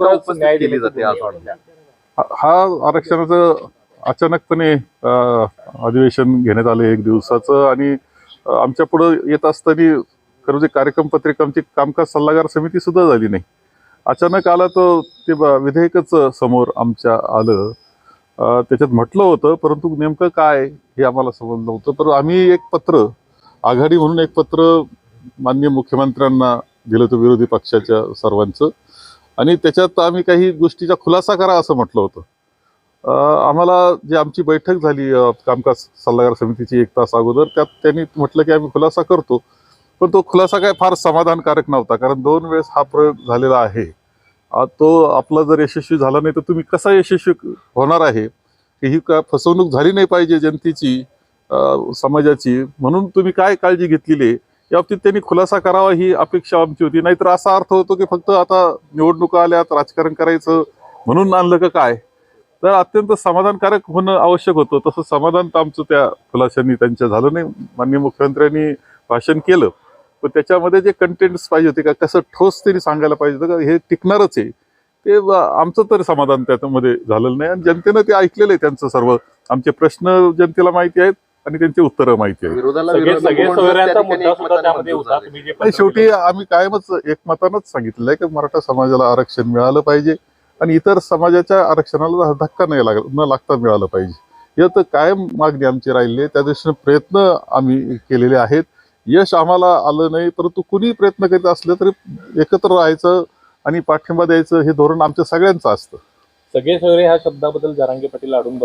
उपस्थित केली जाते असं तुम्ही वाटतं हा- आरक्षणाचं अचानकपणे अ, अधिवेशन घेण्यात आलं एक दिवसाचं आणि अ, आमच्या पुढं येत असताना खरं म्हणजे कार्यक्रम पत्रिका आमची कामकाज सल्लागार समिती सुद्धा झाली नाही. अचानक आला तर ते ब- विधेयकच समोर आमच्या आलं. अ, त्याच्यात म्हटलं होतं परंतु नेमकं काय हे आम्हाला समजलं नव्हतं. पण आम्ही एक पत्र आघाडी म्हणून एक पत्र माननीय मुख्यमंत्र्यांना दिलं होतं विरोधी पक्षाच्या सर्वांचं. आणि त्याच्यात आम्ही काही गोष्टीचा खुलासा करा असं म्हटलं होतं. आम्हाला जी आमची बैठक झाली कामकाज सल्लागार समितीची एक तास अगोदर त्यात त्यांनी म्हटलं की आम्ही खुलासा करतो. पण तो खुलासा काय फार समाधानकारक नव्हता कारण दोन वेळेस हा प्रयोग झालेला आहे. तो आपला जर यशस्वी झाला नाही तर तुम्ही कसा यशस्वी होणार आहे? की ही का फसवणूक झाली नाही पाहिजे जनतेची समाजाची? म्हणून तुम्ही काय काळजी घेतलेली आहे? या बाबतीत त्यांनी खुलासा करावा ही अपेक्षा आमची होती. नाहीतर असा अर्थ होतो की फक्त आता निवडणुका आल्यात राजकारण करायचं म्हणून आणलं का काय? तर अत्यंत समाधानकारक होणं आवश्यक होतं. तसं समाधान तर आमचं त्या खुलाशांनी त्यांच्या झालं नाही. माननीय मुख्यमंत्र्यांनी भाषण केलं. पण त्याच्यामध्ये जे कंटेंट्स पाहिजे होते का कसं ठोस त्यांनी सांगायला पाहिजे होतं का हे टिकणारच आहे. ते आमचं तर समाधान त्याच्यामध्ये झालेलं नाही. आणि जनतेनं ते ऐकलेलं आहे त्यांचं सर्व. आमचे प्रश्न जनतेला माहिती आहेत. आणि त्यांची उत्तरं माहिती सगळे सगळे सोयऱ्यांचा मुद्दा सुद्धा त्यामध्ये होता. तुम्ही जे नाही पत्र शेवटी आम्ही कायमच एकमतानंच सांगितलेलं आहे की मराठा समाजाला आरक्षण मिळालं पाहिजे आणि इतर समाजाच्या आरक्षणाला धक्का नाही लाग न लागता मिळालं पाहिजे. या तर कायम मागणी आमची राहिली आहे. त्या दृष्टीने प्रयत्न आम्ही केलेले आहेत. यश आम्हाला आलं नाही परंतु कुणी प्रयत्न करीत असले तरी एकत्र राहायचं आणि पाठिंबा द्यायचं हे धोरण आमच्या सगळ्यांचं असतं. सगळे सोयरे ह्या शब्दाबद्दल जरांगे पाटील अडून बघ